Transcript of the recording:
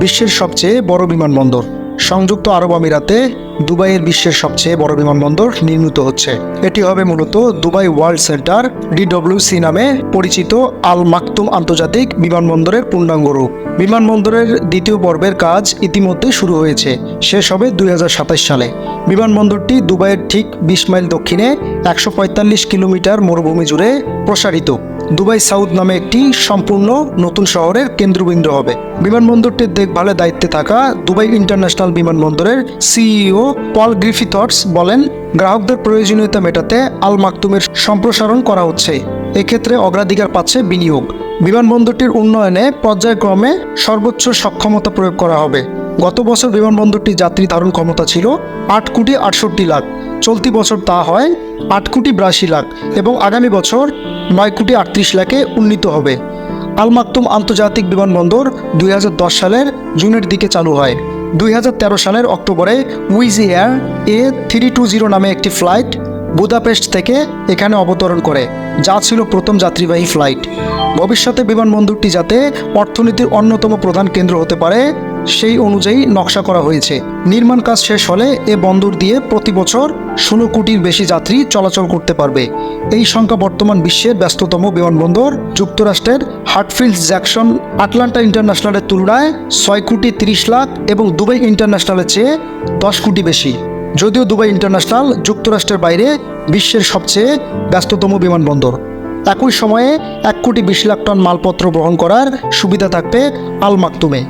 বিশ্বের সবচেয়ে বড় বিমানবন্দর। সংযুক্ত আরব আমিরাতে দুবাইয়ের বিশ্বের সবচেয়ে বড় বিমানবন্দর নির্মিত হচ্ছে। এটি হবে মূলত দুবাই ওয়ার্ল্ড সেন্টার, ডিডব্লিউসি নামে পরিচিত আল মাকতুম আন্তর্জাতিক বিমানবন্দরের পূর্ণাঙ্গ রূপ। বিমানবন্দরের দ্বিতীয় পর্বের কাজ ইতিমধ্যে শুরু হয়েছে। শেষ হবে দুই সালে। বিমানবন্দরটি দুবাইয়ের ঠিক বিশ মাইল দক্ষিণে একশো পঁয়তাল্লিশ কিলোমিটার মরুভূমি জুড়ে প্রসারিত। দুবাই সাউথ নামে একটি সম্পূর্ণ নতুন শহরের কেন্দ্রবিন্দু হবে। বিমানবন্দরটির দেখভালের দায়িত্বে থাকা দুবাই ইন্টারন্যাশনাল বিমানবন্দরের সিইও পল গ্রিফিথটস বলেন, গ্রাহকদের প্রয়োজনীয়তা মেটাতে আল মাকতুমের সম্প্রসারণ করা হচ্ছে। এক্ষেত্রে অগ্রাধিকার পাচ্ছে বিনিয়োগ। বিমানবন্দরটির উন্নয়নে পর্যায়ক্রমে সর্বোচ্চ সক্ষমতা প্রয়োগ করা হবে। গত বছর বিমানবন্দরটির যাত্রী ধারণ ক্ষমতা ছিল আট কোটি আটষট্টি লাখ। চলতি বছর তা হয় আট কোটি বিরাশি লাখ এবং আগামী বছর নয় কোটি আটত্রিশ লাখে উন্নীত হবে। আল মাকতুম আন্তর্জাতিক বিমানবন্দর দুই হাজার দশ সালের জুনের দিকে চালু হয়। দুই হাজার তেরো সালের অক্টোবরে Wizz Air A three two zero নামে একটি ফ্লাইট বুদাপেস্ট থেকে এখানে অবতরণ করে, যা ছিল প্রথম যাত্রীবাহী ফ্লাইট। ভবিষ্যতে বিমানবন্দরটি যাতে অর্থনীতির অন্যতম প্রধান কেন্দ্র হতে পারে সেই অনুযায়ী নকশা করা হয়েছে। নির্মাণ কাজ শেষ হলে এ বন্দর দিয়ে প্রতি বছর ষোলো কোটির বেশি যাত্রী চলাচল করতে পারবে। এই সংখ্যা বর্তমান বিশ্বের ব্যস্ততম বিমানবন্দর। যুক্তরাষ্ট্রের হার্টফিল্ড জ্যাকসন আটলান্টা ইন্টারন্যাশনালের তুলনায় ছয় কোটি তিরিশ লাখ এবং দুবাই ইন্টারন্যাশনালের চেয়ে দশ কোটি বেশি। যদিও দুবাই ইন্টারন্যাশনাল যুক্তরাষ্ট্রের বাইরে বিশ্বের সবচেয়ে ব্যস্ততম বিমানবন্দর। একই সময়ে এক কোটি বিশ লাখ টন মালপত্র বহন করার সুবিধা থাকবে আল মাকতুমে